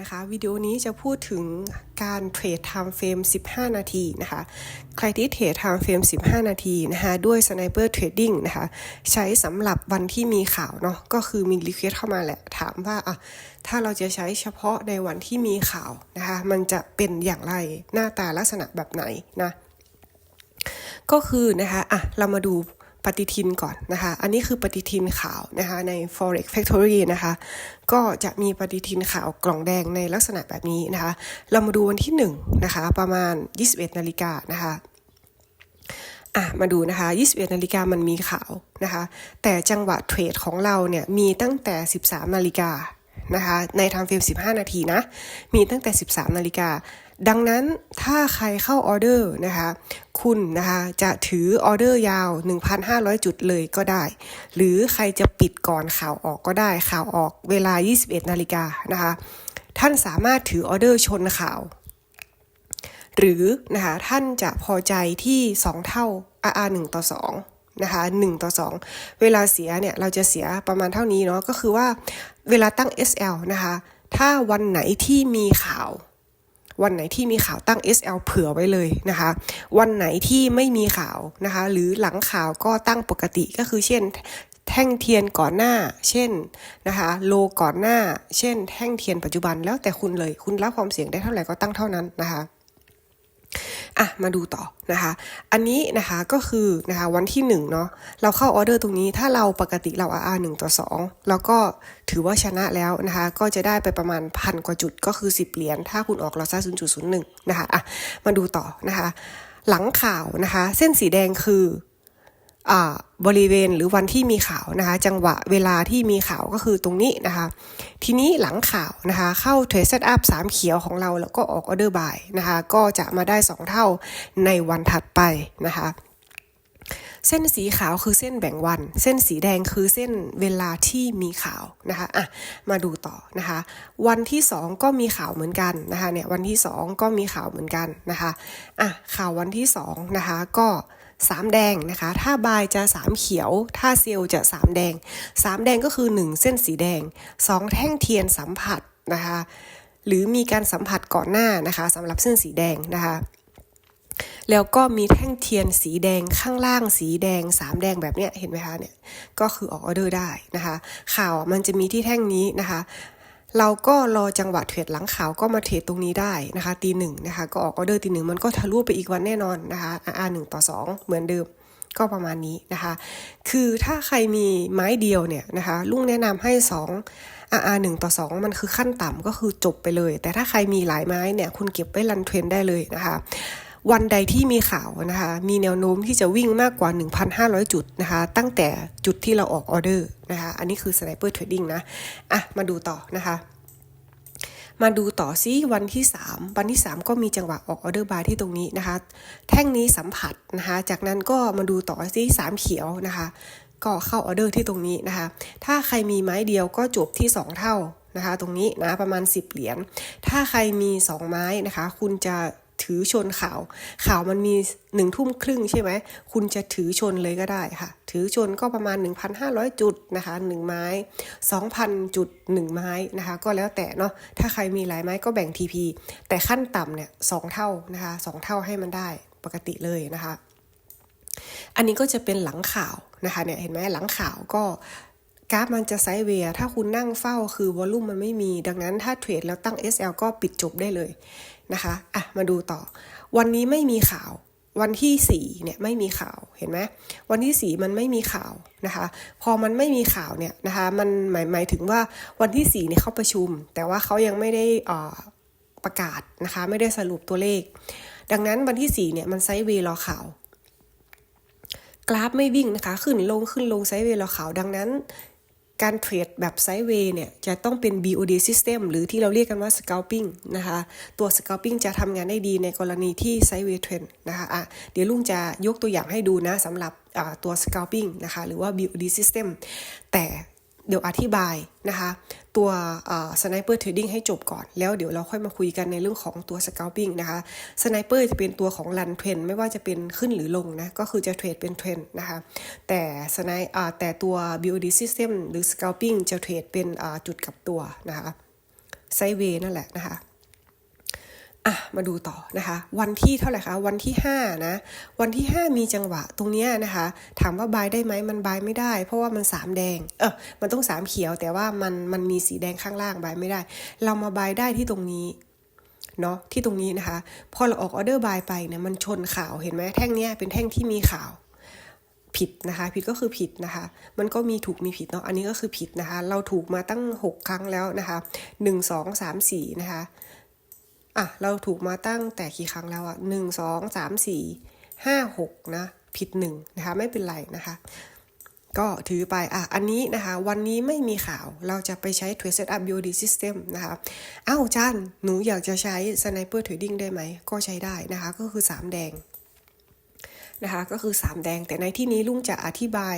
นะคะวิดีโอนี้จะพูดถึงการเทรด time frame 15 นาทีนะคะ ใครที่เทรด time frame 15 นาทีนะคะด้วย sniper trading นะคะ ใช้สำหรับวันที่มีข่าวเนาะก็คือมีรีเควสเข้ามาแหละ ถามว่าอะถ้าเราจะใช้เฉพาะในวันที่มีข่าวนะคะ มันจะเป็นอย่างไรหน้าตาลักษณะแบบไหนนะ ก็คือนะคะอะเรามาดู ปฏิทินก่อนนะคะ อันนี้คือปฏิทินขาวนะคะใน forex factory นะคะ ก็จะมีปฏิทินขาวกล่องแดงในลักษณะแบบนี้นะคะ เรามาดูวันที่1นะคะประมาณ 21นาฬิกานะคะอะมาดูนะคะ21นาฬิกามันมีข่าวนะคะ แต่จังหวะเทรดของเราเนี่ยมีตั้งแต่ 13นาฬิกานะคะ ในทางเฟรม15 นาทีนะ มีตั้งแต่ 13นาฬิกา ดังนั้นถ้าใครเข้าออเดอร์นะคะคุณนะคะจะถือออเดอร์ยาว 1,500 จุดเลยก็ได้ หรือใครจะปิดก่อนข่าวออกก็ได้ข่าวออกเวลา 21 นาฬิกานะคะท่านสามารถถือออเดอร์ชนข่าว หรือนะคะท่านจะพอใจที่ 2 เท่า RR 1ต่อ2นะคะ1ต่อ 2 เวลาเสียเนี่ยเราจะเสียประมาณเท่านี้เนาะก็คือว่าเวลาตั้ง SL นะคะ ถ้าวันไหนที่มีข่าว วันไหนที่มีข่าวตั้ง SL เผื่อไว้เลยนะคะ วันไหนที่ไม่มีข่าวนะคะ หรือหลังข่าวก็ตั้งปกติก็คือเช่นแท่งเทียนก่อนหน้า เช่นนะคะ โลก่อนหน้า เช่น แท่งเทียนปัจจุบันแล้วแต่คุณเลย คุณรับความเสี่ยงได้เท่าไหร่ก็ตั้งเท่านั้นนะคะ อะมาดูต่อนะคะ อันนี้นะคะก็คือนะคะวันที่1เนาะเราเข้าออเดอร์ตรงนี้ถ้าเราปกติเรา RR 1ต่อ2 แล้วก็ถือว่าชนะแล้วนะคะก็จะได้ไปประมาณพันกว่าจุดก็คือ 10 เหรียญถ้าคุณออกลอซ่า0.01 นะคะอะมาดูต่อนะคะ หลังข่าวนะคะ เส้นสีแดงคือ บริเวณหรือวันที่มีข่าวนะคะ จังหวะเวลาที่มีข่าวก็คือตรงนี้นะคะ ทีนี้หลังข่าวนะคะ เข้าเทรดเซตอัพสามเขียวของเราแล้วก็ออกออเดอร์บายนะคะ ก็จะมาได้ 2 เท่าในวันถัดไปนะคะเส้นสีขาวคือเส้นแบ่งวัน เส้นสีแดงคือเส้นเวลาที่มีข่าวนะคะอะมาดูต่อนะคะ วันที่ 2 ก็มีข่าวเหมือนกันนะคะเนี่ยวันที่ 2 ก็มีข่าวเหมือนกันนะคะอะข่าววันที่2นะคะก็ สามแดงนะคะ ถ้าบายจะสามเขียว ถ้าเซลจะสามแดงสามแดงก็คือหนึ่งเส้นสีแดงสองแท่งเทียนสัมผัสนะคะ หรือมีการสัมผัสก่อนหน้านะคะสำหรับเส้นสีแดงนะคะแล้วก็มีแท่งเทียนสีแดงข้างล่างสีแดงสามแดงแบบเนี้ยเห็นไหมคะเนี่ยก็คือออกออเดอร์ได้นะคะข่าวมันจะมีที่แท่งนี้นะคะ เราก็รอจังหวะเทรดหลังขาวก็มาเทรดตรงนี้ได้นะคะตีหนึ่งนะคะก็ออกออเดอร์ตีหนึ่งมันก็ทะลุไปอีกวันแน่นอนนะคะ RR 1ต่อ 2 เหมือนเดิมก็ประมาณนี้นะคะ คือถ้าใครมีไม้เดียวเนี่ยนะคะลุงแนะนำให้ 2 RR 1ต่อ 2 มันคือขั้นต่ำก็คือจบไปเลย แต่ถ้าใครมีหลายไม้เนี่ยคุณเก็บไว้รันเทรนได้เลยนะคะ วันใดที่มีข่าวนะคะ มีแนวโน้มที่จะวิ่งมากกว่า 1,500 จุดนะคะ ตั้งแต่จุดที่เราออกออเดอร์นะคะ อันนี้คือ Sniper Trading นะ อะ มาดูต่อนะคะมาดูต่อซิวันที่ 3 วันที่ 3 ก็มีจังหวะออกออเดอร์บายที่ตรงนี้นะคะ แท่งนี้สัมผัสนะคะ จากนั้นก็มาดูต่อซิสามเขียวนะคะ ก็เข้าออเดอร์ที่ตรงนี้นะคะ ถ้าใครมีไม้เดียวก็จบที่ 2 เท่านะคะ ตรงนี้นะประมาณ 10 เหรียญถ้าใครมี 2 ไม้นะคะ คุณจะ ถือชนข่าว ข่าวมันมีหนึ่งทุ่มครึ่งใช่ไหม คุณจะถือชนเลยก็ได้ค่ะ ถือชนก็ประมาณ 1,500 จุดนะคะ1ไม้ 2,000 จุด 1 ไม้นะคะ ก็แล้วแต่เนาะ ถ้าใครมีหลายไม้ก็แบ่ง TP แต่ขั้นต่ำเนี่ยสเท่านะคะสเท่าให้มันได้ปกติเลยนะคะ อันนี้ก็จะเป็นหลังข่าวนะคะเนี่ยเห็นไหมหลังข่าวก็กราฟมันจะไซด์เวย์ถ้าคุณนั่งเฝ้าคือวอลลุ่มมันไม่มี ดังนั้นถ้าเทรดแล้วตั้ง SL ก็ปิดจบได้เลย นะคะอะมาดูต่อ วันนี้ไม่มีข่าว วันที่4เนี่ยไม่มีข่าวเห็นไหมวันที่4มันไม่มีข่าวนะคะ พอมันไม่มีข่าวเนี่ยนะคะมันหมายหมายถึงว่าวันที่4เนี่ยเขาประชุม แต่ว่าเขายังไม่ได้ประกาศนะคะไม่ได้สรุปตัวเลข ดังนั้นวันที่ 4 เนี่ยมันไซด์เวย์รอข่าว กราฟไม่วิ่งนะคะ ขึ้นลงขึ้นลงไซด์เวย์รอข่าว ดังนั้น การเทรดแบบไซด์เวย์เนี่ยจะต้องเป็น BOD system หรือที่เราเรียกกันว่า scalping นะคะตัว scalping จะทำงานได้ดีในกรณีที่ไซด์เวย์เทรนนะคะอะเดี๋ยวลุงจะยกตัวอย่างให้ดูนะสำหรับตัว scalping นะคะหรือว่า BOD system แต่เดี๋ยวอธิบายนะคะ ตัวสไนเปอร์เทรดดิ้งให้จบก่อน แล้วเดี๋ยวเราค่อยมาคุยกันในเรื่องของตัวสเกลปิ้งนะคะสไนเปอร์จะเป็นตัวของรันเทรนไม่ว่าจะเป็นขึ้นหรือลงนะ ก็คือจะเทรดเป็นเทรนนะคะแต่สไนแต่ตัว BOD system หรือสเกลปิ้งจะเทรดเป็นจุดกับตัวนะคะไซเวย์นั่นแหละนะคะ อะมาดูต่อนะคะ วันที่เท่าไหร่คะวันที่5นะวันที่ 5 มีจังหวะตรงเนี้ยนะคะ ถามว่าบายได้ไหมมันบายไม่ได้ เพราะว่ามัน3แดงเออมันต้อง3เขียวแต่ว่ามันมันมีสีแดงข้างล่างบายไม่ได้ เรามาบายได้ที่ตรงนี้เนาะที่ตรงนี้นะคะ พอเราออกออเดอร์บายไปเนี่ยมันชนข่าวเห็นไหมแท่งเนี้ยเป็นแท่งที่มีข่าวผิดนะคะ ผิดก็คือผิดนะคะ มันก็มีถูกมีผิดเนาะอันนี้ก็คือผิดนะคะ เราถูกมาตั้ง 6 ครั้งแล้วนะคะ 1 2 3 4 นะคะ อะเราถูกมาตั้งแต่กี่ครั้งแล้วอะหนึ่งสองสามสี่ห้าหกนะผิดหนึ่งนะคะ ไม่เป็นไรนะคะ ก็ถือไปอะอันนี้นะคะ วันนี้ไม่มีข่าวเราจะไปใช้ Trade Setup BOD System นะคะอ้าวจันหนูอยากจะใช้ Sniper Trading ได้ไหม ก็ใช้ได้นะคะ ก็คือ 3 แดงนะคะ ก็คือ 3 แดงแต่ในที่นี้ลุงจะอธิบาย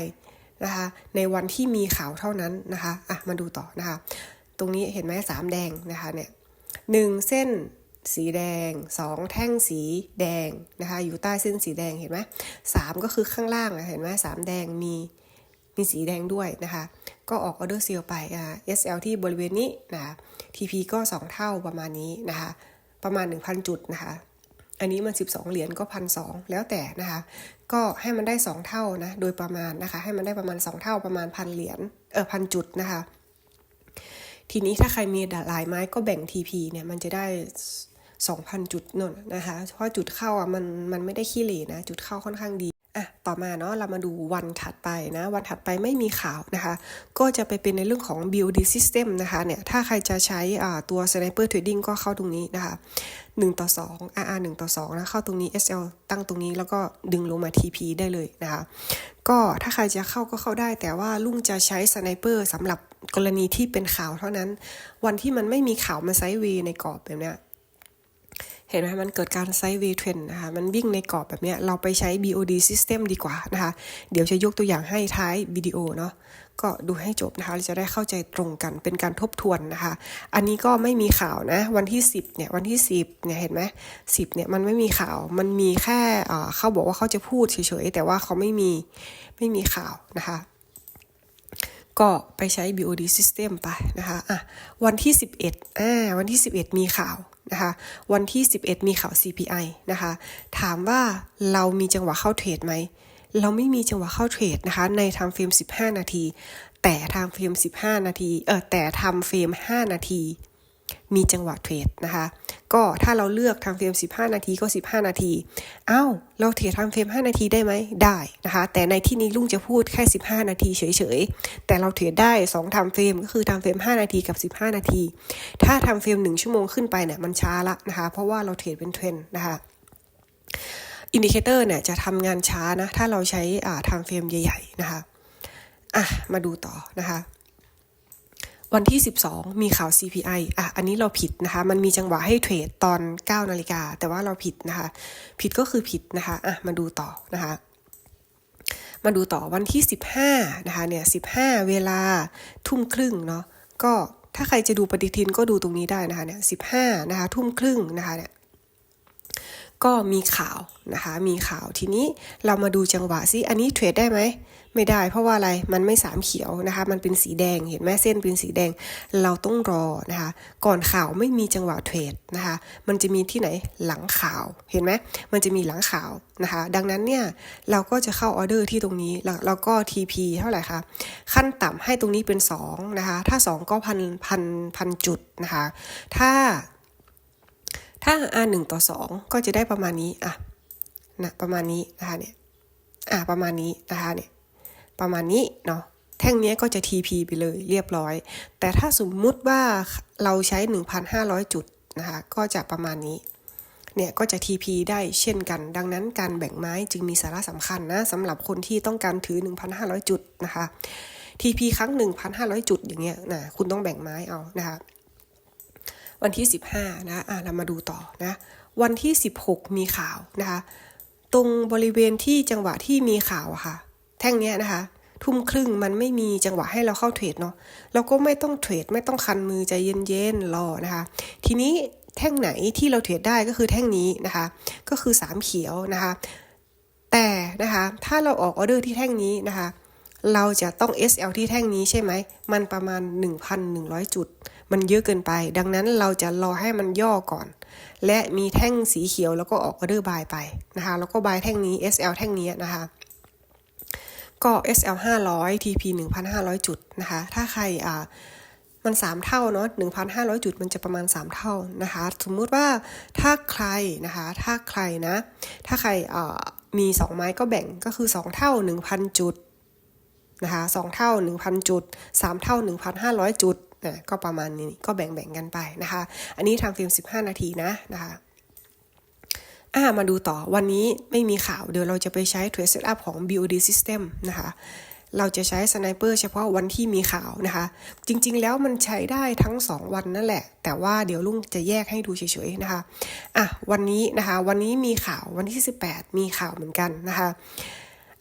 นะคะ ในวันที่มีข่าวเท่านั้นนะคะอะมาดูต่อนะคะ ตรงนี้เห็นไหมสามแดงนะคะเนี่ยหนึ่งเส้น สีแดง 2 แท่งสีแดงนะคะอยู่ใต้เส้นสีแดงเห็นไหมสามก็คือข้างล่างเห็นไหมสามแดงมีมีสีแดงด้วยนะคะ ก็ออกออเดอร์เซลไปอ่า SL ที่บริเวณนี้นะคะ TP ก็ 2 เท่าประมาณนี้นะคะ ประมาณ 1,000 จุดนะคะ อันนี้มัน 12 เหรียญก็พันสแล้วแต่นะคะ ก็ให้มันได้ 2 เท่านะ โดยประมาณนะคะ ให้มันได้ประมาณ 2 เท่าประมาณพันเหรียญ เออพันจุดนะคะ ทีนี้ถ้าใครมีหลายไม้ก็แบ่ง TP เนี่ยมันจะได้ 2,000 จุดนนนะคะ เพราะจุดเข้าอะมันมันไม่ได้ขี้เหร่นะ จุดเข้าค่อนข้างดีอะต่อมาเนาะเรามาดูวันถัดไปนะ วันถัดไปไม่มีข่าวนะคะ ก็จะไปเป็นในเรื่องของ BOD system นะคะเนี่ยถ้าใครจะใช้ตัว sniper trading ก็เข้าตรงนี้นะคะ 1 ต่อ 2 RR 1 ต่อ2นะเข้าตรงนี้ SL ตั้งตรงนี้แล้วก็ดึงลงมา TP ได้เลยนะคะก็ถ้าใครจะเข้าก็เข้าได้ แต่ว่าลุงจะใช้สไนเปอร์สำหรับกรณีที่เป็นข่าวเท่านั้น วันที่มันไม่มีข่าวมาไซเวในกรอบแบบเนี้ย เห็นไหมมันเกิดการไซด์เวย์เทรนนะคะ มันวิ่งในกรอบแบบนี้เราไปใช้ BOD system ดีกว่านะคะ เดี๋ยวจะยกตัวอย่างให้ท้ายวิดีโอเนาะ ก็ดูให้จบนะคะเราจะได้เข้าใจตรงกัน เป็นการทบทวนนะคะ อันนี้ก็ไม่มีข่าวนะ วันที่ 10เนี่ย วันที่ 10เนี่ย เห็นไหม10เนี่ยมันไม่มีข่าว มันมีแค่เขาบอกว่าเขาจะพูดเฉยๆ แต่ว่าเขาไม่มี ไม่มีข่าวนะคะก็ไปใช้ BOD system ไปนะคะอะวันที่ 11อ่าวันที่ 11 มีข่าว นะคะวันที่ 11 มีข่าว CPI นะคะถามว่าเรามีจังหวะเข้าเทรดไหม เราไม่มีจังหวะเข้าเทรดนะคะในทำเฟรม 15 นาที แต่ทำเฟรม 15 นาทีเออแต่ทำเฟรม 5 นาที มีจังหวะเทรดนะคะ ก็ถ้าเราเลือกทำเฟรม 15 นาทีก็ 15 นาทีอ้าวเราเทรดทำเฟรม 5 นาทีได้ไหม ได้นะคะ แต่ในที่นี้ลุงจะพูดแค่ 15 นาทีเฉยๆ แต่เราเทรดได้ 2ทำเฟรมก็คือทำเฟรม 5 นาทีกับ 15 นาที ถ้าทำเฟรม 1 ชั่วโมงขึ้นไปเนี่ยมันช้าละนะคะ เพราะว่าเราเทรดเป็นเทรนนะคะอินดิเคเตอร์เนี่ยจะทำงานช้านะ ถ้าเราใช้อ่าทำเฟรมใหญ่ ๆ นะคะ อะ มาดูต่อนะคะ วันที่ 12 มีข่าว CPI อะ อันนี้เราผิดนะคะ มันมีจังหวะให้เทรดตอน 9 นาฬิกา แต่ว่าเราผิดนะคะ ผิดก็คือผิดนะคะ อะ มาดูต่อนะคะ มาดูต่อวันที่ 15 นะคะ เนี่ย 15 เวลาทุ่มครึ่งเนาะ ก็ถ้าใครจะดูปฏิทินก็ดูตรงนี้ได้นะคะ เนี่ย 15 นะคะ ทุ่มครึ่งนะคะ เนี่ย ก็มีข่าวนะคะ มีข่าวทีนี้เรามาดูจังหวะซิอันนี้เทรดได้ไหมไม่ได้ เพราะว่าอะไรมันไม่สามเขียวนะคะ มันเป็นสีแดงเห็นไหมเส้นเป็นสีแดง เราต้องรอนะคะ ก่อนข่าวไม่มีจังหวะเทรดนะคะ มันจะมีที่ไหนหลังข่าวเห็นไหมมันจะมีหลังข่าวนะคะ ดังนั้นเนี่ยเราก็จะเข้าออเดอร์ที่ตรงนี้แล้วก็ TP เท่าไหร่คะขั้นต่ำให้ตรงนี้เป็น2นะคะถ้า 2 ก็พันพันพันจุดนะคะ ถ้า ถ้า R 1ต่อ 2 ก็จะได้ประมาณนี้อะนะประมาณนี้นะคะเนี่ยอะประมาณนี้นะคะเนี่ยประมาณนี้เนาะแท่งนี้ก็จะ TP ไปเลยเรียบร้อย แต่ถ้าสมมุติว่าเราใช้ 1,500 จุดนะคะก็จะประมาณนี้เนี่ยก็จะ TP ได้เช่นกัน ดังนั้นการแบ่งไม้จึงมีสาระสำคัญนะสำหรับคนที่ต้องการถือ 1,500 จุดนะคะ TP ครั้ง 1,500 จุดอย่างเงี้ยนะคุณต้องแบ่งไม้เอานะคะ วันที่ 15 นะอะเรามาดูต่อนะ วันที่ 16 มีข่าวนะคะ ตรงบริเวณที่จังหวะที่มีข่าวค่ะ แท่งเนี้ยนะคะ ทุ่มครึ่งมันไม่มีจังหวะให้เราเข้าเทรดเนาะเราก็ไม่ต้องเทรดไม่ต้องคันมือใจเย็นๆรอนะคะ ทีนี้แท่งไหนที่เราเทรดได้ก็คือแท่งนี้นะคะ ก็คือ 3 เขียวนะคะ แต่นะคะถ้าเราออกออเดอร์ที่แท่งนี้นะคะ เราจะต้อง SL ที่แท่งนี้ใช่ไหม มันประมาณ 1,100 จุด มันเยอะเกินไป ดังนั้นเราจะรอให้มันย่อก่อน และมีแท่งสีเขียวแล้วก็ออกออเดอร์บายไปนะคะ แล้วก็บายแท่งนี้ SL แท่งนี้นะคะก็ SL 500 TP 1,500 จุดนะคะ ถ้าใครอ่ามัน 3 เท่าเนาะ1,500 จุดมันจะประมาณ 3 เท่านะคะ สมมุติว่าถ้าใครนะคะ ถ้าใครนะ ถ้าใครอ่ามี 2 ไม้ก็แบ่งก็คือ 2 เท่า 1,000 จุดนะคะ2เท่า 1,000 จุด 3 เท่า 1,500 จุด นะก็ประมาณนี้ก็แบ่งๆกันไปนะคะ อันนี้ทำฟิล์ม 15 นาทีนะนะคะอ่ามาดูต่อวันนี้ไม่มีข่าวเดี๋ยวเราจะไปใช้ Trace Setup ของ BOD System นะคะเราจะใช้สไนเปอร์เฉพาะวันที่มีข่าวนะคะ จริงๆแล้วมันใช้ได้ทั้ง 2 วันนั่นแหละ แต่ว่าเดี๋ยวลุงจะแยกให้ดูเฉยๆนะคะอะวันนี้นะคะ วันนี้มีข่าววันที่ 18 มีข่าวเหมือนกันนะคะ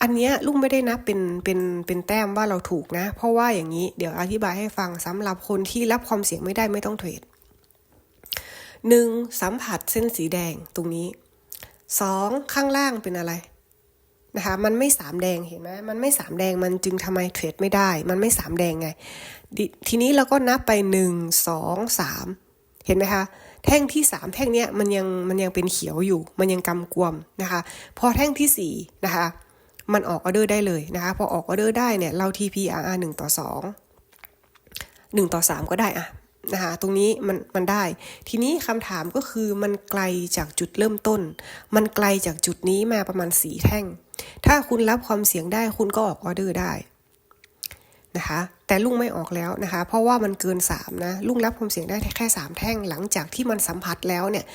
อันเนี้ยลุงไม่ได้นับเป็นเป็นเป็นแต้มว่าเราถูกนะ เพราะว่าอย่างนี้เดี๋ยวอธิบายให้ฟังสำหรับคนที่รับความเสี่ยงไม่ได้ไม่ต้องเทรดหนึ่งสัมผัสเส้นสีแดงตรงนี้สองข้างล่างเป็นอะไรนะคะมันไม่สามแดงเห็นไหมมันไม่สามแดงมันจึงทำไมเทรดไม่ได้ มันไม่สามแดงไง ทีนี้เราก็นับไปหนึ่งสองสามเห็นไหมคะแท่งที่สามแท่งเนี้ยมันยังมันยังเป็นเขียวอยู่ มันยังกำกวมนะคะ พอแท่งที่สี่นะคะ มันออกออเดอร์ได้เลยนะคะ พอออกออเดอร์ได้เนี่ยเรา TPRR 1 ต่อ 2 1 ต่อ 3 ก็ได้อะนะคะตรงนี้มันมันได้ ทีนี้คำถามก็คือมันไกลจากจุดเริ่มต้น มันไกลจากจุดนี้มาประมาณสีแท่ง ถ้าคุณรับความเสี่ยงได้คุณก็ออกออเดอร์ได้ นะคะ แต่ลุงไม่ออกแล้วนะคะ เพราะว่ามันเกิน 3 นะ ลุงรับความเสี่ยงได้แค่ 3 แท่งหลังจากที่มันสัมผัสแล้วเนี่ย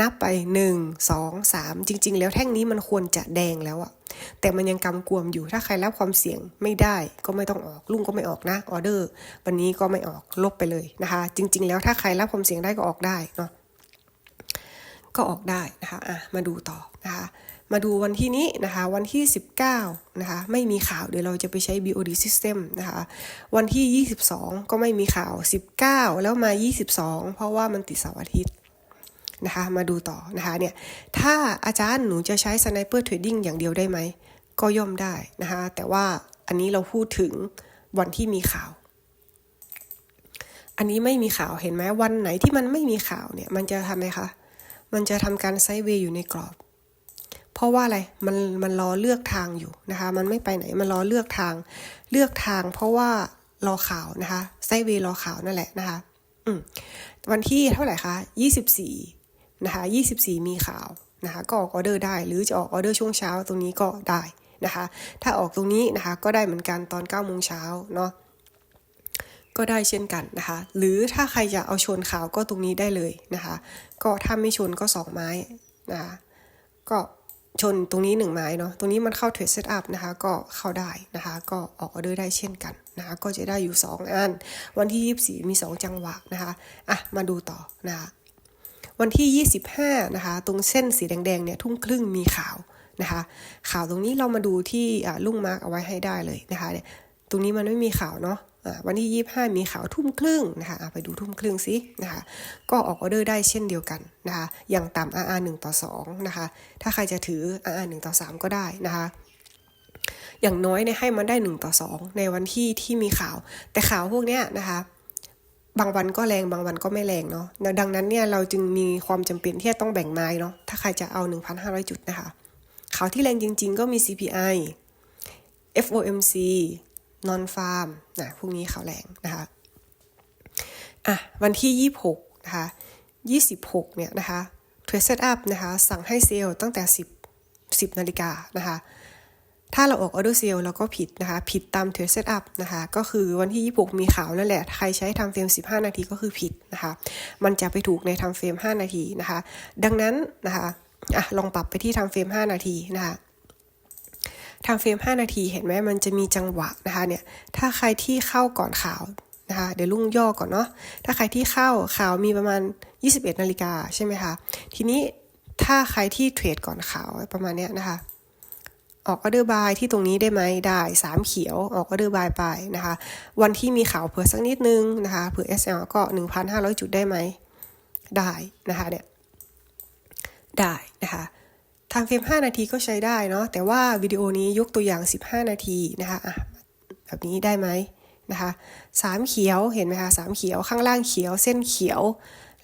นับไป 1 2 3 จริง ๆ แล้วแท่งนี้มันควรจะแดงแล้วอะแต่มันยังกำกวมอยู่ถ้าใครรับความเสี่ยงไม่ได้ก็ไม่ต้องออกลุงก็ไม่ออกนะออเดอร์ วันนี้ก็ไม่ออกลบไปเลยนะคะ จริง ๆ แล้วถ้าใครรับความเสี่ยงได้ก็ออกได้เนาะก็ออกได้นะคะอะมาดูต่อนะคะ มาดูวันที่นี้นะคะวันที่ 19นะคะไม่มีข่าวเดี๋ยวเราจะไปใช้ BOD system นะคะวันที่ 22 ก็ไม่มีข่าว 19 แล้วมา 22 เพราะว่ามันติดเสาร์อาทิตย์นะคะมาดูต่อนะคะเนี่ยถ้าอาจารย์หนูจะใช้ Sniper Trading อย่างเดียวได้ไหม ก็ย่อมได้นะคะแต่ว่าอันนี้เราพูดถึงวันที่มีข่าว อันนี้ไม่มีข่าวเห็นไหมวันไหนที่มันไม่มีข่าวเนี่ยมันจะทำไหมคะมันจะทำการไซด์เวย์อยู่ในกรอบ เพราะว่าอะไรมันมันรอเลือกทางอยู่นะคะ มันไม่ไปไหนมันรอเลือกทาง เลือกทาง เพราะว่ารอข่าวนะคะไซเวรอข่าวนั่นแหละนะคะ อืมวันที่เท่าไหร่คะ24นะคะ24มีข่าวนะคะก็ออกออเดอร์ได้ หรือจะออกออเดอร์ช่วงเช้าตรงนี้ก็ได้นะคะ ถ้าออกตรงนี้นะคะก็ได้เหมือนกันตอน9โมงเช้าเนาะก็ได้เช่นกันนะคะ หรือถ้าใครจะเอาชนข่าวก็ตรงนี้ได้เลยนะคะ ก็ถ้าไม่ชนก็2ไม้นะคะก็ ชนตรงนี้ 1 ไม้เนาะ ตรงนี้มันเข้าเทรดเซตอัพนะคะ ก็เข้าได้นะคะ ก็ออกออเดอร์ได้เช่นกันนะคะ ก็จะได้อยู่ 2 อัน วันที่ 24 มี 2 จังหวะนะคะ อะ มาดูต่อนะคะ วันที่ 25 นะคะ ตรงเส้นสีแดงๆเนี่ย ทุ่มครึ่งมีข่าวนะคะ ข่าวตรงนี้เรามาดูที่ลุ่งมาร์กเอาไว้ให้ได้เลยนะคะเนี่ยตรงนี้มันไม่มีข่าวเนาะ วันที่ 25 มีข่าวทุ่มครึ่งนะคะไปดูทุ่มครึ่งซินะคะก็ออกออเดอร์ได้เช่นเดียวกันนะคะอย่างต่ำ RR 1ต่อ2นะคะถ้าใครจะถือ RR 1ต่อ3ก็ได้นะคะอย่างน้อยเนี่ยให้มันได้ 1 ต่อ 2 ในวันที่ที่มีข่าว แต่ข่าวพวกเนี้ยนะคะบางวันก็แรงบางวันก็ไม่แรงเนาะดังนั้นเนี่ยเราจึงมีความจำเป็นที่จะต้องแบ่งไม้เนาะถ้าใครจะเอา 1,500 จุดนะคะข่าวที่แรงจริง ๆ ก็มี CPI FOMC นอนฟาร์มนะพวกนี้ข่าวแรงนะคะอะวันที่ 26นะคะ26เนี่ยนะคะ Trade Setup นะคะสั่งให้เซลตั้งแต่ 10 10นาฬิกานะคะถ้าเราออกออเดอร์เซลเราก็ผิดนะคะ ผิดตาม Trade Setup นะคะ ก็คือวันที่ 26 มีข่าวนั่นแหละ ใครใช้ทำเฟรม 15 นาทีก็คือผิดนะคะ มันจะไปถูกในทำเฟรม 5 นาทีนะคะ ดังนั้นนะคะอะลองปรับไปที่ทำเฟรม 5 นาทีนะคะ ทางเฟรม 5 นาทีเห็นไหมมันจะมีจังหวะนะคะเนี่ยถ้าใครที่เข้าก่อนข่าวนะคะเดี๋ยวลุงย่อก่อนเนาะถ้าใครที่เข้าข่าวมีประมาณ 21 นาฬิกาใช่ไหมคะทีนี้ถ้าใครที่เทรดก่อนข่าวประมาณเนี้ยนะคะออกออเดอร์บายที่ตรงนี้ได้ไหมได้3เขียวออกออเดอร์บายไปนะคะวันที่มีข่าวเผื่อสักนิดนึงนะคะเผื่อ SL ก็ 1,500 จุดได้ไหมได้นะคะเนี่ยได้นะคะ ทางเฟรม5 นาทีก็ใช้ได้เนาะแต่ว่าวิดีโอนี้ยกตัวอย่าง 15 นาทีนะคะอะแบบนี้ได้ไหมนะคะสามเขียวเห็นไหมคะสามเขียวข้างล่างเขียวเส้นเขียว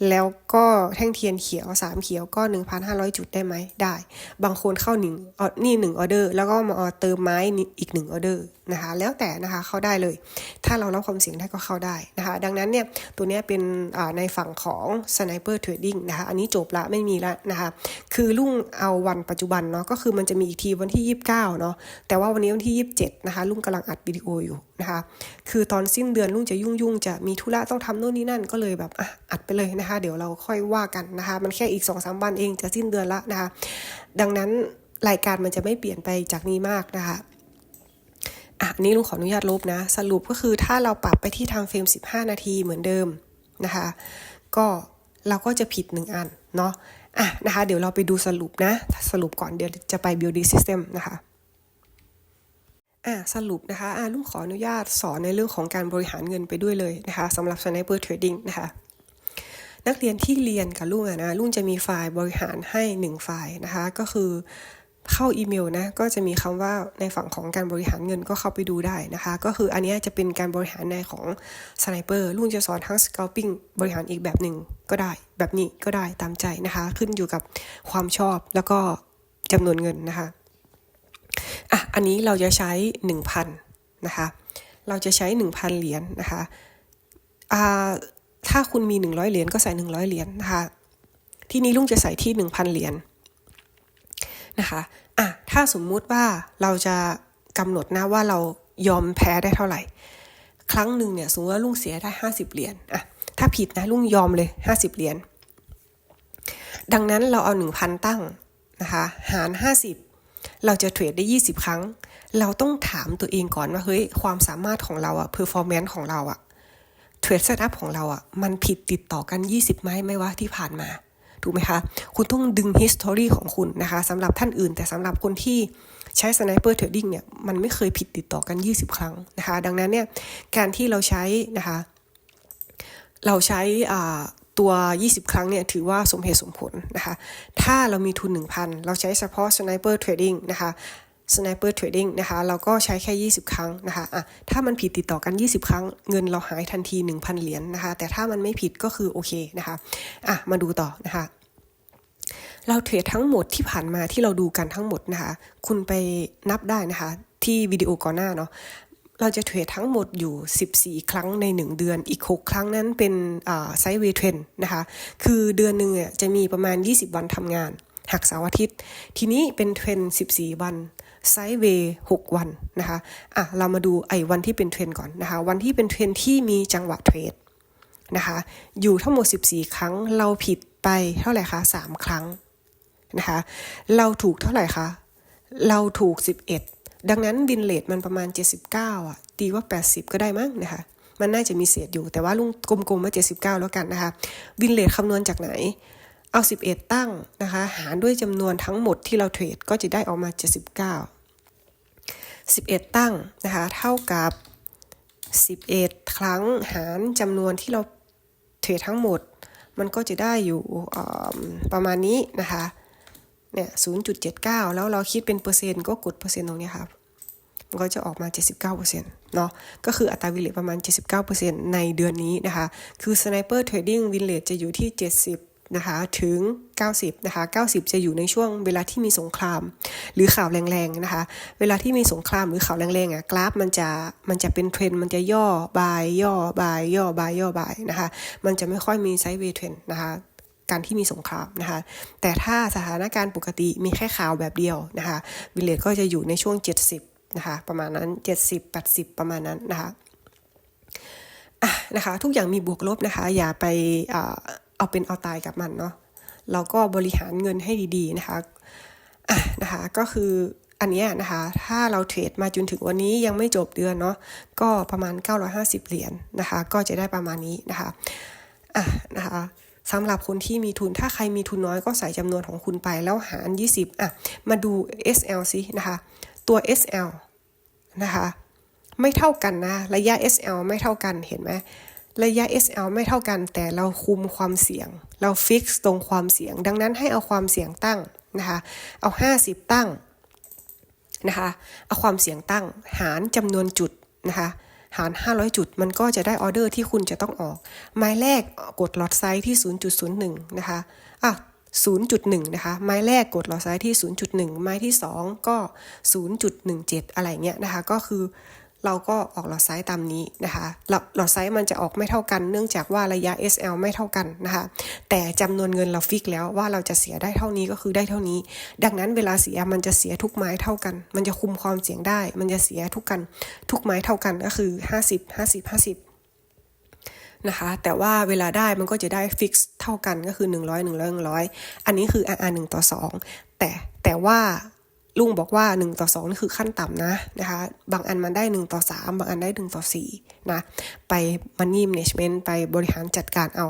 แล้วก็แท่งเทียนเขียวสามเขียวก็ 1,500 จุดได้ไหมได้ บางคนเข้าหนึ่งนี่หนึ่งออเดอร์ แล้วก็มาเติมไม้อีกหนึ่งออเดอร์นะคะ แล้วแต่นะคะเข้าได้เลย ถ้าเรารับความเสี่ยงได้ก็เข้าได้นะคะ ดังนั้นเนี่ยตัวนี้เป็นในฝั่งของ Sniper Trading นะคะ อันนี้จบละไม่มีละนะคะ คือลุงเอาวันปัจจุบันเนาะก็คือมันจะมีอีกทีวันที่ 29เนาะแต่ว่าวันนี้วันที่ 27นะคะลุงกำลังอัดวิดีโออยู่นะคะ คือตอนสิ้นเดือนลุงจะยุ่งยุ่งจะมีธุระต้องทำโน่นนี่นั่นก็เลยแบบอะอัดไปเลยนะคะ เดี๋ยวเราค่อยว่ากันนะคะ มันแค่อีก2อสวันเองจะสิ้นเดือนละนะคะ ดังนั้นรายการมันจะไม่เปลี่ยนไปจากนี้มากนะคะอะนี้ลุงขออนุญาตลบนะ สรุปก็คือถ้าเราปรับไปที่ทางเฟรม 15 นาทีเหมือนเดิมนะคะ ก็เราก็จะผิด1อันเนาะอะนะคะ เดี๋ยวเราไปดูสรุปนะ สรุปก่อนเดี๋ยวจะไป build system นะคะ อะสรุปนะคะอะลุงขออนุญาตสอนในเรื่องของการบริหารเงินไปด้วยเลยนะคะสำหรับ Sniper Trading นะคะนักเรียนที่เรียนกับลุงอะนะลุงจะมีไฟล์บริหารให้ 1 ไฟล์นะคะ ก็คือเข้าอีเมลนะก็จะมีคำว่าในฝั่งของการบริหารเงินก็เข้าไปดูได้นะคะ ก็คืออันนี้จะเป็นการบริหารในของ Sniper ลุงจะสอนทั้ง Scalping บริหารอีกแบบหนึ่งก็ได้ แบบนี้ก็ได้ตามใจนะคะ ขึ้นอยู่กับความชอบแล้วก็จำนวนเงินนะคะ อันนี้เราจะใช้ 1,000นะคะ เราจะใช้ 1,000 เหรียญนนะคะถ้าคุณมี 100 เหรียญก็ใส่ 100 เหรียญนนะคะ ที่นี้ลุงจะใส่ที่ 1,000 เหรียญนะคะอะถ้าสมมุติว่าเราจะกำหนดนะว่าเรายอมแพ้ได้เท่าไหร่ ครั้งหนึ่งเนี่ยสมมติว่าลุงเสียได้ 50 เหรียญอะถ้าผิดนะลุงยอมเลย 50 เหรียญดังนั้นเราเอา 1,000 ตั้งนะคะหาร 50 เราจะเทรดได้ 20 ครั้ง เราต้องถามตัวเองก่อนว่าเฮ้ยความสามารถของเราอะเพอร์ฟอร์แมนซ์ของเราอะเทรดเซตอัพของเราอะมันผิดติดต่อกัน 20ไหมไม่ว่าที่ผ่านมาถูกไหมคะ คุณต้องดึง history ของคุณนะคะสำหรับท่านอื่น แต่สำหรับคนที่ใช้ sniper trading เนี่ยมันไม่เคยผิดติดต่อกัน 20 ครั้งนะคะ ดังนั้นเนี่ยการที่เราใช้นะคะ เราใช้อ่า ตัว 20 ครั้งเนี่ยถือว่าสมเหตุสมผลนะคะ ถ้าเรามีทุน 1,000 เราใช้เฉพาะ sniper trading นะคะ Sniper Trading นะคะ เราก็ใช้แค่ 20 ครั้งนะคะอะถ้ามันผิดติดต่อกัน 20 ครั้ง เงินเราหายทันที 1,000 เหรียญนนะคะ แต่ถ้ามันไม่ผิดก็คือโอเคนะคะอะมาดูต่อนะคะเราเทรดทั้งหมดที่ผ่านมาที่เราดูกันทั้งหมดนะคะ คุณไปนับได้นะคะ ที่วิดีโอก่อนหน้าเนาะ เราจะเทรดทั้งหมดอยู่ 14 ครั้งใน 1 เดือน อีก 6 ครั้งนั้นเป็นไซด์เวย์เทรนนะคะ คือเดือนหนึ่งอะจะมีประมาณ 20 วันทำงาน หักเสาร์อาทิตย์ ทีนี้เป็นเทรน 14 วันไซด์เวย์6วันนะคะ อะ เรามาดูไอ้วันที่เป็นเทรนก่อนนะคะ วันที่เป็นเทรนที่มีจังหวะเทรดนะคะ อยู่ทั้งหมด 14 ครั้ง เราผิดไปเท่าไหร่คะ 3 ครั้งนะคะ เราถูกเท่าไหร่คะ เราถูก 11 ดังนั้นบินเลทมันประมาณ 79 อะ ตีว่า 80 ก็ได้มั้งนะคะ มันน่าจะมีเศษอยู่ แต่ว่าลุงกลมๆมา79 แล้วกันนะคะ บินเลทคำนวณจากไหน เอา 11 ตั้งนะคะ หารด้วยจำนวนทั้งหมดที่เราเทรดก็จะได้ออกมา 79 11 ตั้งนะคะ เท่ากับ 11 ครั้งหารจำนวนที่เราเทรดทั้งหมด มันก็จะได้อยู่ประมาณนี้นะคะเนี่ย0.79 แล้วเราคิดเป็นเปอร์เซ็นต์ก็กดเปอร์เซ็นต์ตรงนี้ครับ มันก็จะออกมา 79%เนาะก็คืออัตราวินเลทประมาณ 79%ในเดือนนี้นะคะ คือ Sniper Trading วินเลทจะอยู่ที่ 70 นะคะ ถึง 90 นะคะ 90 จะอยู่ในช่วงเวลาที่มีสงคราม หรือข่าวแรงๆนะคะ เวลาที่มีสงครามหรือข่าวแรงๆอะกราฟมันจะมันจะเป็นเทรนมันจะย่อบายย่อบายย่อบายย่อบายนะคะ มันจะไม่ค่อยมีไซด์เวย์เทรนนะคะการที่มีสงครามนะคะ แต่ถ้าสถานการณ์ปกติมีแค่ข่าวแบบเดียวนะคะ วิเลตก็จะอยู่ในช่วง 70 นะคะ ประมาณนั้น 70 80 ประมาณนั้นนะคะะนะคะ ทุกอย่างมีบวกลบนะคะ อย่าไปเอาเป็นเอาตายกับมันเนาะเราก็บริหารเงินให้ดีๆนะคะอะนะคะก็คืออันนี้นะคะ ถ้าเราเทรดมาจนถึงวันนี้ยังไม่จบเดือนเนาะก็ประมาณ 950 เหรียญนนะคะ ก็จะได้ประมาณนี้นะคะอะนะคะสำหรับคนที่มีทุนถ้าใครมีทุนน้อยก็ใส่จำนวนของคุณไปแล้วหาร 20อะมาดู SL สินะคะ ตัว SL นะคะ ไม่เท่ากันนะ ระยะ SL ไม่เท่ากันเห็นไหมระยะ SL ไม่เท่ากัน แต่เราคุมความเสี่ยง เราฟิกซ์ตรงความเสี่ยง ดังนั้นให้เอาความเสี่ยงตั้งนะคะเอา 50 ตั้งนะคะเอาความเสี่ยงตั้งหารจำนวนจุดนะคะหาร 500 จุด มันก็จะได้ออเดอร์ที่คุณจะต้องออกไม้แรกกดลอตไซส์ที่ 0.01 นะคะอะ 0.1 นะคะ ไม้แรกกดหลอตไซส์ที่ 0.1 ไม้ที่ 2 ก็ 0.17 อะไรเงี้ยนะคะ ก็คือเราก็ออกหลอดไซส์ตามนี้นะคะหลอดหลอดไซส์มันจะออกไม่เท่ากัน เนื่องจากว่าระยะ SL ไม่เท่ากันนะคะ แต่จำนวนเงินเราฟิกแล้วว่าเราจะเสียได้เท่านี้ก็คือได้เท่านี้ ดังนั้นเวลาเสียมันจะเสียทุกไม้เท่ากัน มันจะคุมความเสี่ยงได้ มันจะเสียทุกกัน ทุกไม้เท่ากันก็คือ 50 50 50 นะคะ แต่ว่าเวลาได้มันก็จะได้ฟิกซ์เท่ากันก็คือ 100 100 100 อันนี้คือ RR 1ต่อ 2 แต่แต่ว่าลุงบอกว่า 1 ต่อ2นี่คือขั้นต่ำนะนะคะ บางอันมันได้ 1 ต่อ 3 บางอันได้ 1 ต่อ4นะไป Money Management ไปบริหารจัดการเอา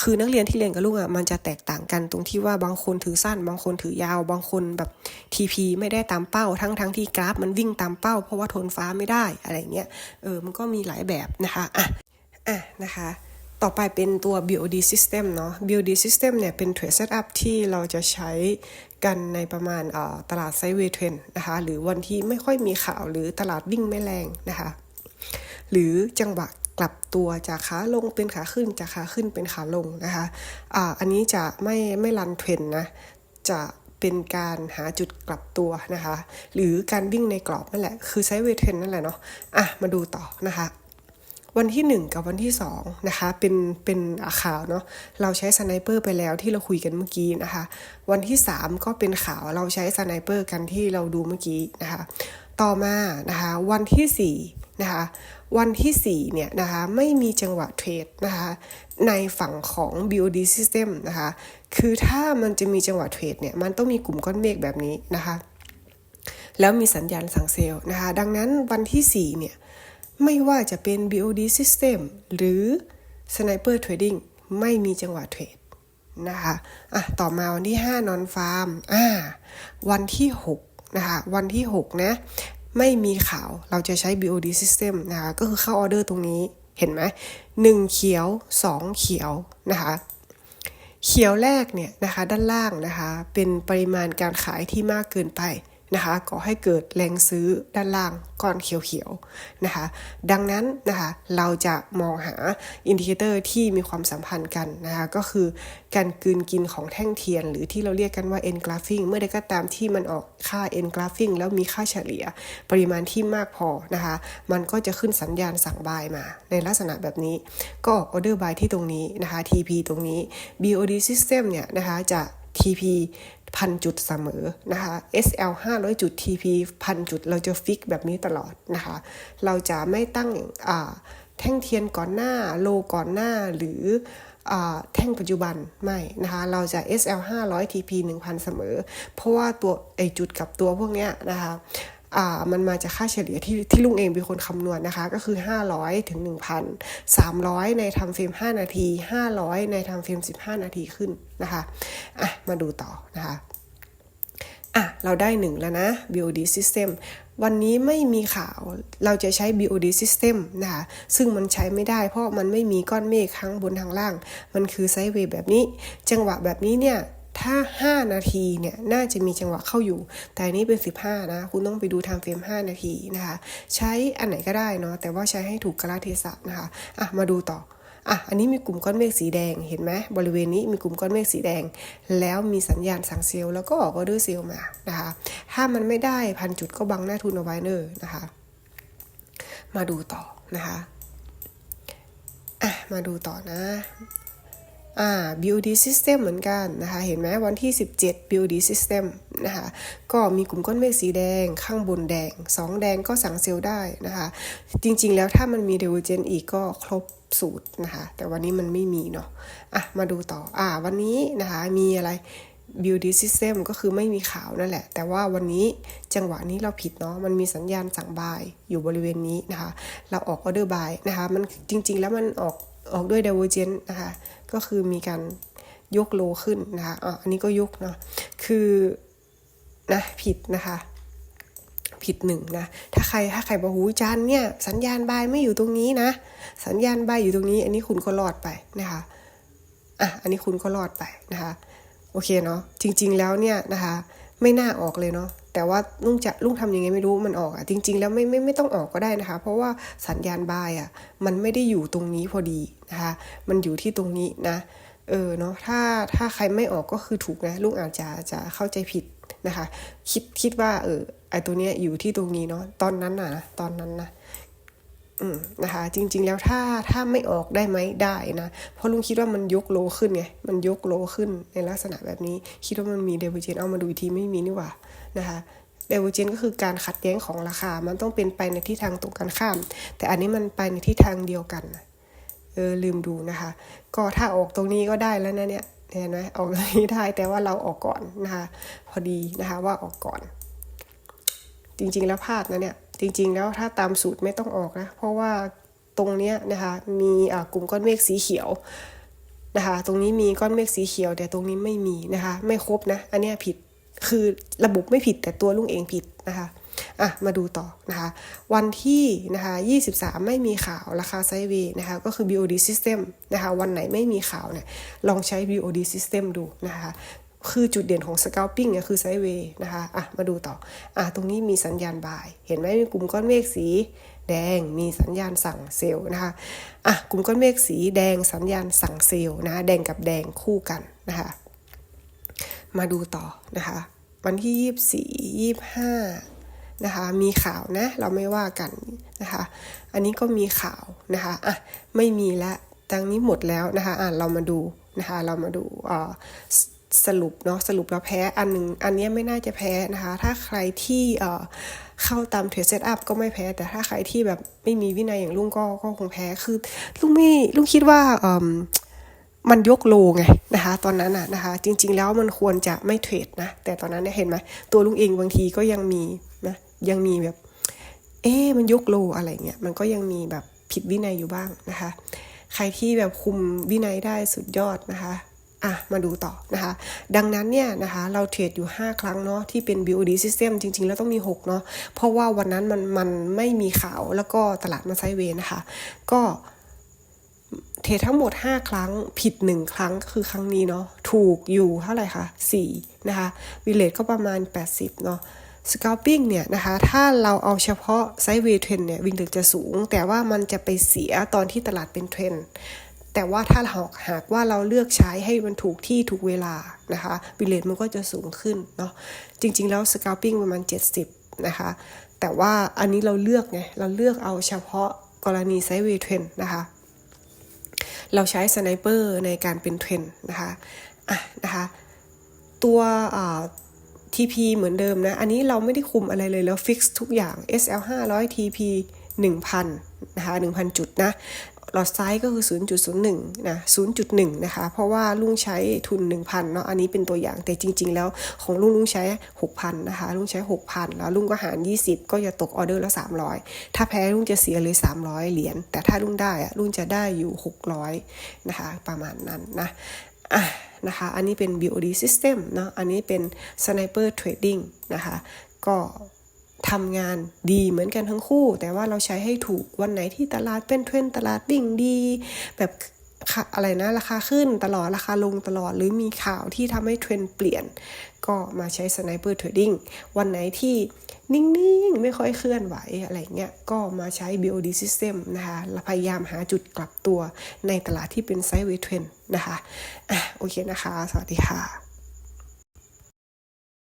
คือนักเรียนที่เรียนกับลุงอะมันจะแตกต่างกันตรงที่ว่าบางคนถือสั้น บางคนถือยาว บางคนแบบ TP ไม่ได้ตามเป้า ทั้งทั้งที่กราฟมันวิ่งตามเป้า เพราะว่าทนฟ้าไม่ได้อะไรเงี้ยเออมันก็มีหลายแบบนะคะอะ อะนะคะ ต่อไปเป็นตัว BOD system เนาะ BOD system เนี่ยเป็น trade setup ที่เราจะใช้กันในประมาณตลาดไซเวย์เทรนนะคะ หรือวันที่ไม่ค่อยมีข่าวหรือตลาดวิ่งไม่แรงนะคะ หรือจังหวะกลับตัวจากขาลงเป็นขาขึ้นจากขาขึ้นเป็นขาลงนะคะอ่าอันนี้จะไม่ไม่รันเทรนนะ จะเป็นการหาจุดกลับตัวนะคะ หรือการวิ่งในกรอบนั่นแหละ คือไซเวย์เทรนนั่นแหละเนาะ อะ มาดูต่อนะคะ วันที่ 1 กับวันที่2นะคะเป็นเป็นข่าวเนาะเราใช้สไนเปอร์ไปแล้วที่เราคุยกันเมื่อกี้นะคะ วันที่ 3 ก็เป็นข่าวเราใช้สไนเปอร์กันที่เราดูเมื่อกี้นะคะ ต่อมานะคะวันที่4นะคะวันที่4เนี่ยนะคะไม่มีจังหวะเทรดนะคะในฝั่งของ BOD system นะคะคือถ้ามันจะมีจังหวะเทรดเนี่ยมันต้องมีกลุ่มก้อนเมฆแบบนี้นะคะแล้วมีสัญญาณสั่งเซลล์นะคะดังนั้นวันที่4เนี่ย ไม่ว่าจะเป็น BOD System หรือ Sniper Trading ไม่มีจังหวะเทรดนะคะอะต่อมาวันที่ 5 นอนฟาร์มอ่าวันที่ 6 นะคะ วันที่ 6 นะ ไม่มีข่าวเราจะใช้ BOD System นะคะ ก็คือเข้าออเดอร์ตรงนี้เห็นไหมหนึ่งเขียว 2 เขียวนะคะเขียวแรกเนี่ยนะคะด้านล่างนะคะเป็นปริมาณการขายที่มากเกินไป นะคะก่อให้เกิดแรงซื้อด้านล่างก้อนเขียวๆนะคะดังนั้นนะคะเราจะมองหาอินดิเคเตอร์ที่มีความสัมพันธ์กันนะคะก็คือการกืนกินของแท่งเทียน หรือที่เราเรียกกันว่า N graphing เมื่อใดก็ตามที่มันออกค่า N graphing แล้วมีค่าเฉลี่ย ปริมาณที่มากพอนะคะมันก็จะขึ้นสัญญาณสั่งบายมา ในลักษณะแบบนี้ ก็ออเดอร์บายที่ตรงนี้นะคะ TP ตรงนี้ BOD system เนี่ยนะคะจะ TP พันจุดเสมอนะคะ SL 500 จุด TP พันจุดเราจะฟิกแบบนี้ตลอดนะคะ เราจะไม่ตั้งแท่งเทียนก่อนหน้าโลก่อนหน้าหรือแท่งปัจจุบันไม่นะคะเราจะ SL 500 TP 1000 เสมอ เพราะว่าตัวไอจุดกับตัวพวกเนี้ยนะคะ มันมาจากค่าเฉลี่ยที่ที่ลุงเองเป็นคนคำนวณนนะคะ ก็คือ 500 ถึง 1,000 300 ในทำเฟรม 5 นาที 500 ในทำเฟรม 15 นาทีขึ้นนะคะอะมาดูต่อนะคะอะเราได้หนึ่งแล้วนะ BOD system วันนี้ไม่มีข่าวเราจะใช้ BOD system นะคะซึ่งมันใช้ไม่ได้เพราะมันไม่มีก้อนเมฆข้างบนทางล่าง มันคือไซด์เวย์แบบนี้ จังหวะแบบนี้เนี่ย ถ้า 5 นาทีเนี่ยน่าจะมีจังหวะเข้าอยู่ แต่นี้เป็น 15 นะ คุณต้องไปดูทางเฟรม5นาทีนะคะ ใช้อันไหนก็ได้เนาะแต่ว่าใช้ให้ถูกกราเทศะนะคะอะมาดูต่ออะ อันนี้มีกลุ่มก้อนเมฆสีแดง เห็นไหมบริเวณนี้มีกลุ่มก้อนเมฆสีแดง แล้วมีสัญญาณสั่งเซลล์แล้วก็ออกออเดอร์เซลล์มานะคะ ถ้ามันไม่ได้พันจุดก็บังหน้าทุนเอาไว้เนอนะคะ มาดูต่อนะคะ อะ มาดูต่อนะ อ่า BOD system เหมือนกันนะคะ เห็นไหมวันที่ 17 BOD system นะคะ ก็มีกลุ่มก้อนเมฆสีแดงข้างบนแดง 2 แดงก็สั่งเซลล์ได้นะคะ จริงๆ แล้วถ้ามันมี d i v e r g e n อีกก็ครบสูตรนะคะ แต่วันนี้มันไม่มีเนาะอะ มาดูต่อ อ่า วันนี้นะคะมีอะไร BOD system ก็คือไม่มีขาวนั่นแหละ แต่ว่าวันนี้จังหวะนี้เราผิดเนาะ มันมีสัญญาณสั่งบายอยู่บริเวณนี้นะคะ เราออกออเดอร์บายนะคะ มันจริง ๆ แล้วมันออก ออกด้วย divergent นะคะ ก็คือมีการยกโลขึ้นนะคะอะอันนี้ก็ยกเนาะ คือนะผิดนะคะ ผิดหนึ่งนะ ถ้าใครถ้าใครบอกหูจานเนี่ยสัญญาณบายไม่อยู่ตรงนี้นะ สัญญาณบายอยู่ตรงนี้ อันนี้คุณก็รอดไปนะคะ อะ อันนี้คุณก็รอดไปนะคะ โอเคเนาะ จริง ๆ แล้วเนี่ยนะคะ ไม่น่าออกเลยเนาะ แต่ว่าลุงจะลุงทำยังไงไม่รู้มันออกอะจริง ๆ แล้วไม่ไม่ไม่ต้องออกก็ได้นะคะ เพราะว่าสัญญาณบายอะมันไม่ได้อยู่ตรงนี้พอดีนะคะมันอยู่ที่ตรงนี้นะเออเนาะถ้าถ้าใครไม่ออกก็คือถูกนะลุงอาจจะจะเข้าใจผิดนะคะ คิดคิดว่าเออไอตัวเนี้ยอยู่ที่ตรงนี้เนาะตอนนั้นน่ะตอนนั้นนะอืมนะคะจริงๆแล้วถ้าถ้าไม่ออกได้ไหมได้นะเพราะลุงคิดว่ามันยกโลขึ้นไงมันยกโลขึ้นในลักษณะแบบนี้ คิดว่ามันมีเดเวอร์เจนเอามาดูอีกทีไม่มีนี่หว่า นะคะเดเวอร์เจนก็คือการขัดแย้งของราคา มันต้องเป็นไปในทิศทางตรงกันข้าม แต่อันนี้มันไปในทิศทางเดียวกันเออลืมดูนะคะ ก็ถ้าออกตรงนี้ก็ได้แล้วนะเนี่ยเห็นไหมออกตรงนี้ได้แต่ว่าเราออกก่อนนะคะพอดีนะคะว่าออกก่อน จริงๆแล้วพลาดนะเนี่ยจริง ๆ แล้วถ้าตามสูตรไม่ต้องออกนะเพราะว่าตรงเนี้ยนะคะมีกลุ่มก้อนเมฆสีเขียวนะคะ ตรงนี้มีก้อนเมฆสีเขียว แต่ตรงนี้ไม่มีนะคะ ไม่ครบนะ อันเนี้ยผิด คือระบบไม่ผิดแต่ตัวลุงเองผิดนะคะอะมาดูต่อนะคะวันที่นะคะ23 ไม่มีข่าวราคาไซเวย์นะคะก็คือ BOD system นะคะวันไหนไม่มีข่าวเนี่ยลองใช้ BOD system ดูนะคะคือจุดเด่นของ scalping เนี่ยคือไซเวย์นะคะอะมาดูต่ออะตรงนี้มีสัญญาณบาย เห็นไหมมีกลุ่มก้อนเมฆสีแดงมีสัญญาณสั่งเซลล์นะคะอะกลุ่มก้อนเมฆสีแดงสัญญาณสั่งเซลล์นะแดงกับแดงคู่กันนะคะ มาดูต่อนะคะ วันที่24 25นะคะมีข่าวนะ เราไม่ว่ากันนะคะ อันนี้ก็มีข่าวนะคะอะไม่มีแล้วตังนี้หมดแล้วนะคะอะเรามาดูนะคะ เรามาดูอ่าสรุปเนาะสรุปแล้วแพ้อันหนึ่งอันนี้ไม่น่าจะแพ้นะคะ ถ้าใครที่เอ่อเข้าตามเทรดเซตอัพก็ไม่แพ้ แต่ถ้าใครที่แบบไม่มีวินัยอย่างลุงก็ก็คงแพ้คือลุงไม่ลุงคิดว่าเอ่อ มันยกโลไงนะคะ ตอนนั้นอะนะคะ จริง ๆ แล้วมันควรจะไม่เทรดนะ แต่ตอนนั้นเนี่ยเห็นไหมตัวลุงเองบางทีก็ยังมีนะยังมีแบบ เอ๊มันยกโลอะไรเงี้ยมันก็ยังมีแบบผิดวินัยอยู่บ้างนะคะ ใครที่แบบคุมวินัยได้สุดยอดนะคะอะมาดูต่อนะคะ ดังนั้นเนี่ยนะคะเราเทรดอยู่ 5 ครั้งเนาะที่เป็น BOD system จริง ๆ แล้วต้องมี 6 เนาะเพราะว่าวันนั้นมันมันไม่มีข่าวแล้วก็ตลาดมาไซเวนะคะ ก็ เทรดทั้งหมด 5 ครั้งผิด 1 ครั้งก็คือครั้งนี้เนาะถูกอยู่เท่าไหร่คะ4นะคะวิเลตก็ประมาณ 80 เนาะสก a ลปิ้งเนี่ยนะคะถ้าเราเอาเฉพาะไซด์เวย์เทรนเนี่ยวินเลตจะสูง แต่ว่ามันจะไปเสียตอนที่ตลาดเป็นเทรนแต่ว่าถ้าหากหากว่าเราเลือกใช้ให้มันถูกที่ถูกเวลานะคะวิเลตมันก็จะสูงขึ้นเนาะจริง ๆ แล้วสก a ลปิ้งประมาณ 70 นะคะ แต่ว่าอันนี้เราเลือกไงเราเลือกเอาเฉพาะกรณีไซด์เวย์เทรนนะคะ เราใช้สไนเปอร์ในการเป็นเทรนนะคะอะนะคะตัวทีพีเหมือนเดิมนะ อันนี้เราไม่ได้คุมอะไรเลยแล้วฟิกซ์ทุกอย่าง SL 500 TP 1000นะคะ1,000 จุดนะ หลอดไซส์ก็คือ 0.01 นะ 0.1 นะคะ เพราะว่าลุงใช้ทุน 1,000 เนาะ อันนี้เป็นตัวอย่าง แต่จริง ๆ แล้วของลุงลุงใช้ 6,000 นะคะ ลุงใช้ 6,000 แล้วลุงก็หาร 20 ก็จะตกออเดอร์ละ 300 ถ้าแพ้ลุงจะเสียเลย 300 เหรียญ แต่ถ้าลุงได้อะลุงจะได้อยู่ 600 นะคะ ประมาณนั้นนะ อะนะคะ อันนี้เป็น BOD system เนาะ อันนี้เป็น sniper trading นะคะ ก็ ทำงานดีเหมือนกันทั้งคู่ แต่ว่าเราใช้ให้ถูกวันไหนที่ตลาดเป็นเทรนตลาดดิ่งดี แบบอะไรนะราคาขึ้นตลอดราคาลงตลอดหรือมีข่าวที่ทำให้เทรนเปลี่ยน ก็มาใช้ sniper trading วันไหนที่นิ่ง ๆ ไม่ค่อยเคลื่อนไหวอะไรเงี้ยก็มาใช้ BOD system นะคะพยายามหาจุดกลับตัวในตลาดที่เป็นไซด์เวย์เทรนนะคะอะโอเคนะคะ สวัสดีค่ะ